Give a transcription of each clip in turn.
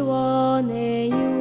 원해요.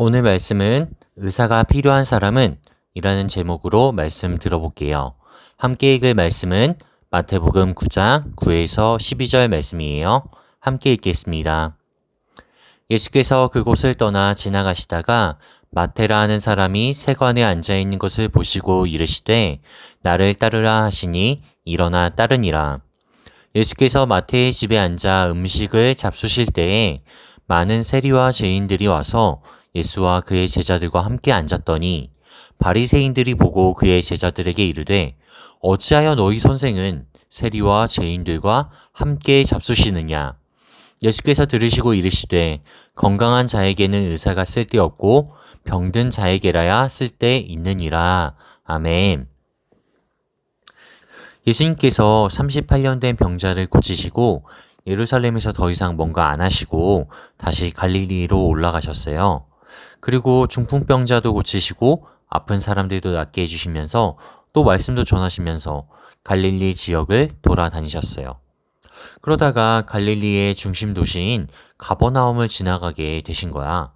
오늘 말씀은 의사가 필요한 사람은 이라는 제목으로 말씀 들어볼게요. 함께 읽을 말씀은 마태복음 9장 9에서 12절 말씀이에요. 함께 읽겠습니다. 예수께서 그곳을 떠나 지나가시다가 마테라 하는 사람이 세관에 앉아 있는 것을 보시고 이르시되 나를 따르라 하시니 일어나 따르니라. 예수께서 마태의 집에 앉아 음식을 잡수실 때에 많은 세리와 죄인들이 와서 예수와 그의 제자들과 함께 앉았더니 바리새인들이 보고 그의 제자들에게 이르되 어찌하여 너희 선생은 세리와 죄인들과 함께 잡수시느냐? 예수께서 들으시고 이르시되 건강한 자에게는 의사가 쓸데없고 병든 자에게라야 쓸데 있느니라. 아멘. 예수님께서 38년 된 병자를 고치시고 예루살렘에서 더 이상 뭔가 안 하시고 다시 갈릴리로 올라가셨어요. 그리고 중풍병자도 고치시고 아픈 사람들도 낫게 해주시면서 또 말씀도 전하시면서 갈릴리 지역을 돌아다니셨어요. 그러다가 갈릴리의 중심 도시인 가버나움을 지나가게 되신 거야.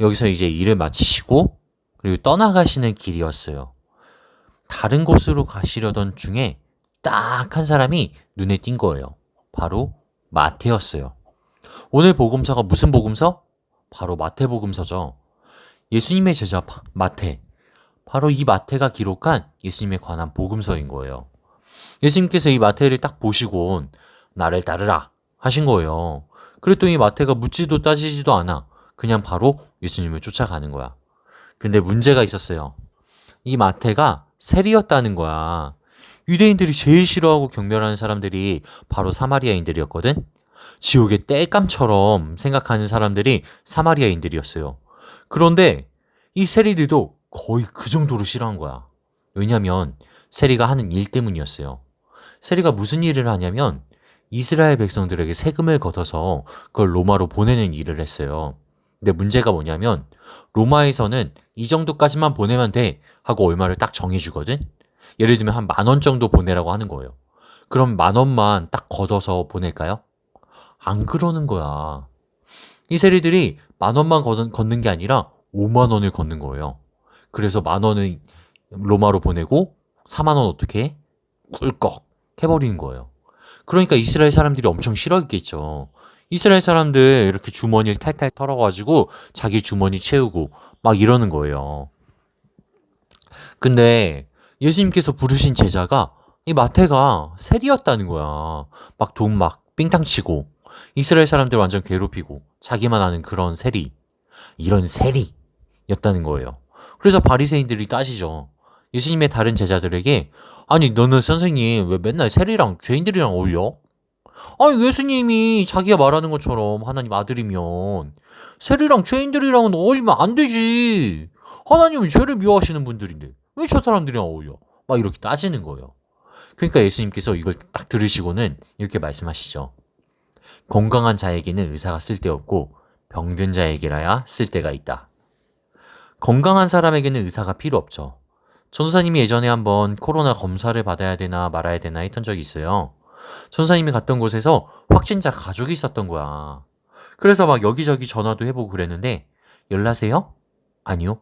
여기서 이제 일을 마치시고 그리고 떠나가시는 길이었어요. 다른 곳으로 가시려던 중에 딱 한 사람이 눈에 띈 거예요. 바로 마태였어요. 오늘 복음서가 무슨 복음서? 바로 마태복음서죠. 예수님의 제자 바- 마태. 바로 이 마태가 기록한 예수님에 관한 복음서인 거예요. 예수님께서 이 마태를 딱 보시고 나를 따르라 하신 거예요. 그랬더니 마태가 묻지도 따지지도 않아. 그냥 바로 예수님을 쫓아가는 거야. 근데 문제가 있었어요. 이 마태가 세리였다는 거야. 유대인들이 제일 싫어하고 경멸하는 사람들이 바로 사마리아인들이었거든? 지옥의 땔감처럼 생각하는 사람들이 사마리아인들이었어요. 그런데 이 세리들도 거의 그 정도로 싫어한 거야. 왜냐면 세리가 하는 일 때문이었어요. 세리가 무슨 일을 하냐면 이스라엘 백성들에게 세금을 걷어서 그걸 로마로 보내는 일을 했어요. 근데 문제가 뭐냐면 로마에서는 이 정도까지만 보내면 돼 하고 얼마를 딱 정해주거든. 예를 들면 한 만 원 정도 보내라고 하는 거예요. 그럼 만 원만 딱 걷어서 보낼까요? 안 그러는 거야. 이 세리들이 만 원만 걷는, 게 아니라 5만 원을 걷는 거예요. 그래서 만 원을 로마로 보내고 4만 원 어떻게 해? 꿀꺽 해버리는 거예요. 그러니까 이스라엘 사람들이 엄청 싫어했겠죠. 이스라엘 사람들 이렇게 주머니를 탈탈 털어가지고 자기 주머니 채우고 막 이러는 거예요. 근데 예수님께서 부르신 제자가 이 마태가 세리였다는 거야. 막 돈막 삥땅 치고 이스라엘 사람들 완전 괴롭히고 자기만 아는 그런 세리. 이런 세리였다는 거예요. 그래서 바리새인들이 따지죠. 예수님의 다른 제자들에게 아니 너는 선생님 왜 맨날 세리랑 죄인들이랑 어울려? 아니 예수님이 자기가 말하는 것처럼 하나님 아들이면 세리랑 죄인들이랑은 어울리면 안 되지. 하나님은 죄를 미워하시는 분들인데 왜 저 사람들이랑 어울려? 막 이렇게 따지는 거예요. 그러니까 예수님께서 이걸 딱 들으시고는 이렇게 말씀하시죠. 건강한 자에게는 의사가 쓸데없고 병든 자에게라야 쓸데가 있다. 건강한 사람에게는 의사가 필요 없죠. 전도사님이 예전에 한번 코로나 검사를 받아야 되나 말아야 되나 했던 적이 있어요. 전도사님이 갔던 곳에서 확진자 가족이 있었던 거야. 그래서 막 여기저기 전화도 해보고 그랬는데 열나세요? 아니요.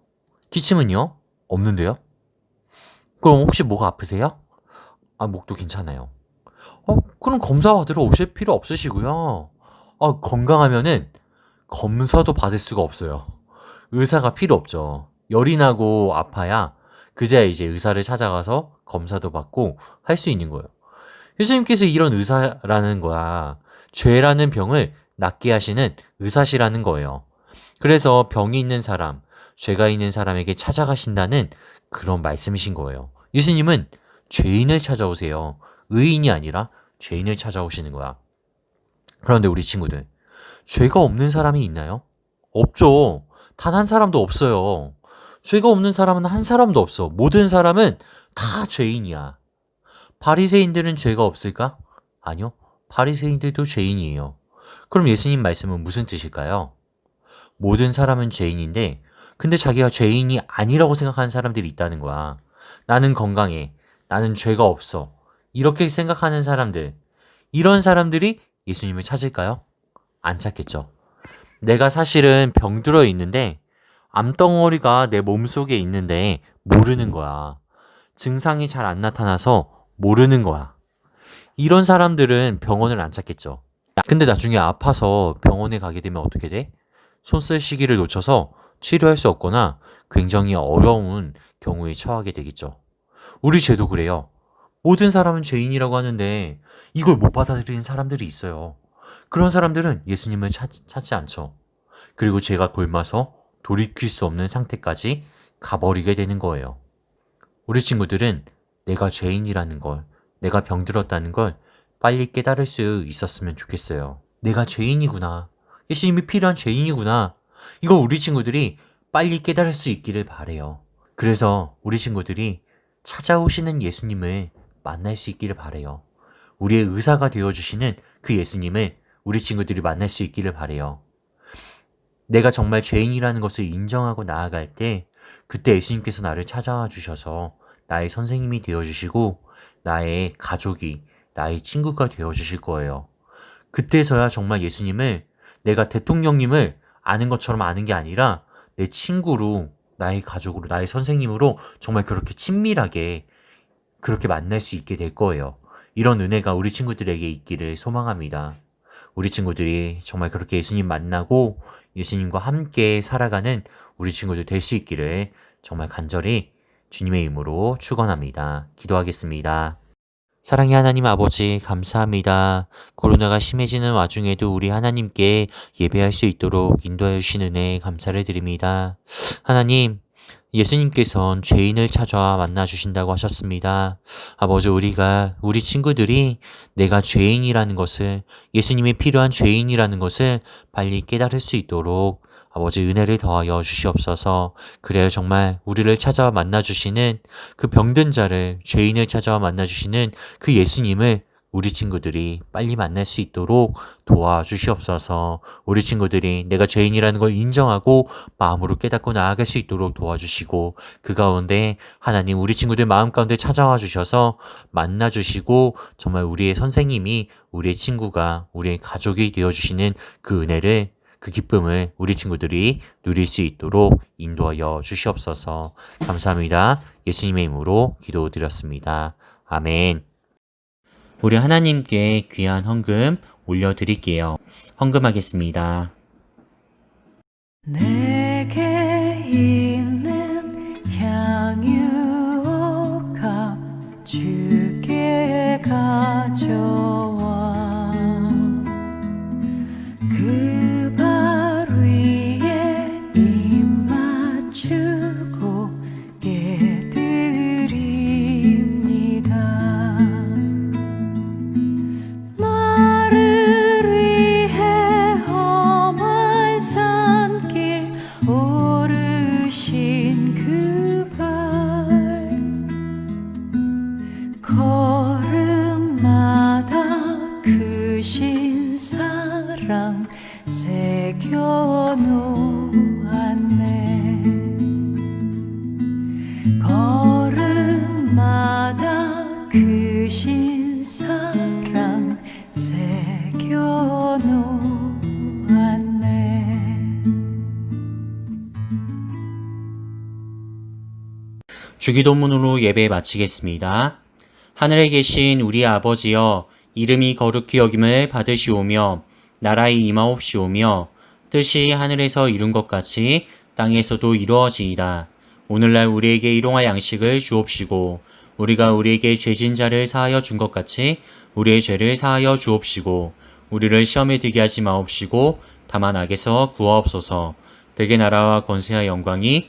기침은요? 없는데요? 그럼 혹시 목 아프세요? 아, 목도 괜찮아요. 어, 그럼 검사 받으러 오실 필요 없으시고요. 아, 건강하면은 검사도 받을 수가 없어요. 의사가 필요 없죠. 열이 나고 아파야 그제야 이제 의사를 찾아가서 검사도 받고 할 수 있는 거예요. 예수님께서 이런 의사라는 거야. 죄라는 병을 낫게 하시는 의사시라는 거예요. 그래서 병이 있는 사람, 죄가 있는 사람에게 찾아가신다는 그런 말씀이신 거예요. 예수님은 죄인을 찾아오세요. 의인이 아니라 죄인을 찾아오시는 거야. 그런데 우리 친구들, 죄가 없는 사람이 있나요? 없죠. 단 한 사람도 없어요. 죄가 없는 사람은 한 사람도 없어. 모든 사람은 다 죄인이야. 바리새인들은 죄가 없을까? 아니요. 바리새인들도 죄인이에요. 그럼 예수님 말씀은 무슨 뜻일까요? 모든 사람은 죄인인데 근데 자기가 죄인이 아니라고 생각하는 사람들이 있다는 거야. 나는 건강해. 나는 죄가 없어. 이렇게 생각하는 사람들. 이런 사람들이 예수님을 찾을까요? 안 찾겠죠. 내가 사실은 병들어 있는데 암덩어리가 내 몸속에 있는데 모르는 거야. 증상이 잘 안 나타나서 모르는 거야. 이런 사람들은 병원을 안 찾겠죠. 근데 나중에 아파서 병원에 가게 되면 어떻게 돼? 손 쓸 시기를 놓쳐서 치료할 수 없거나 굉장히 어려운 경우에 처하게 되겠죠. 우리 죄도 그래요. 모든 사람은 죄인이라고 하는데 이걸 못 받아들이는 사람들이 있어요. 그런 사람들은 예수님을 찾, 찾지 않죠. 그리고 죄가 골마서 돌이킬 수 없는 상태까지 가버리게 되는 거예요. 우리 친구들은 내가 죄인이라는 걸, 내가 병들었다는 걸 빨리 깨달을 수 있었으면 좋겠어요. 내가 죄인이구나. 예수님이 필요한 죄인이구나. 이걸 우리 친구들이 빨리 깨달을 수 있기를 바래요. 그래서 우리 친구들이 찾아오시는 예수님을 만날 수 있기를 바래요. 우리의 의사가 되어 주시는 그 예수님을 우리 친구들이 만날 수 있기를 바래요. 내가 정말 죄인이라는 것을 인정하고 나아갈 때 그때 예수님께서 나를 찾아와 주셔서 나의 선생님이 되어 주시고 나의 가족이 나의 친구가 되어 주실 거예요. 그때서야 정말 예수님을 내가 대통령님을 아는 것처럼 아는 게 아니라 내 친구로 나의 가족으로 나의 선생님으로 정말 그렇게 친밀하게 그렇게 만날 수 있게 될 거예요. 이런 은혜가 우리 친구들에게 있기를 소망합니다. 우리 친구들이 정말 그렇게 예수님 만나고 예수님과 함께 살아가는 우리 친구들 될 수 있기를 정말 간절히 주님의 이름으로 축원합니다. 기도하겠습니다. 사랑의 하나님 아버지 감사합니다. 코로나가 심해지는 와중에도 우리 하나님께 예배할 수 있도록 인도하여 주신 은혜 감사를 드립니다. 하나님 예수님께선 죄인을 찾아와 만나 주신다고 하셨습니다. 아버지 우리가 우리 친구들이 내가 죄인이라는 것을 예수님이 필요한 죄인이라는 것을 빨리 깨달을 수 있도록 아버지 은혜를 더하여 주시옵소서. 그래야 정말 우리를 찾아와 만나 주시는 그 병든 자를 죄인을 찾아와 만나 주시는 그 예수님을 우리 친구들이 빨리 만날 수 있도록 도와주시옵소서. 우리 친구들이 내가 죄인이라는 걸 인정하고 마음으로 깨닫고 나아갈 수 있도록 도와주시고 그 가운데 하나님 우리 친구들 마음 가운데 찾아와 주셔서 만나 주시고 정말 우리의 선생님이 우리의 친구가 우리의 가족이 되어 주시는 그 은혜를 그 기쁨을 우리 친구들이 누릴 수 있도록 인도하여 주시옵소서. 감사합니다. 예수님의 이름으로 기도드렸습니다. 아멘. 우리 하나님께 귀한 헌금 올려드릴게요. 헌금하겠습니다. 내게 주께 가져 주기도문으로 예배 마치겠습니다. 하늘에 계신 우리 아버지여 이름이 거룩히 여김을 받으시오며 나라의 임하옵시오며 뜻이 하늘에서 이룬 것 같이 땅에서도 이루어지이다. 오늘날 우리에게 일용할 양식을 주옵시고 우리가 우리에게 죄진 자를 사하여 준 것 같이 우리의 죄를 사하여 주옵시고 우리를 시험에 들게 하지 마옵시고 다만 악에서 구하옵소서. 되게 나라와 권세와 영광이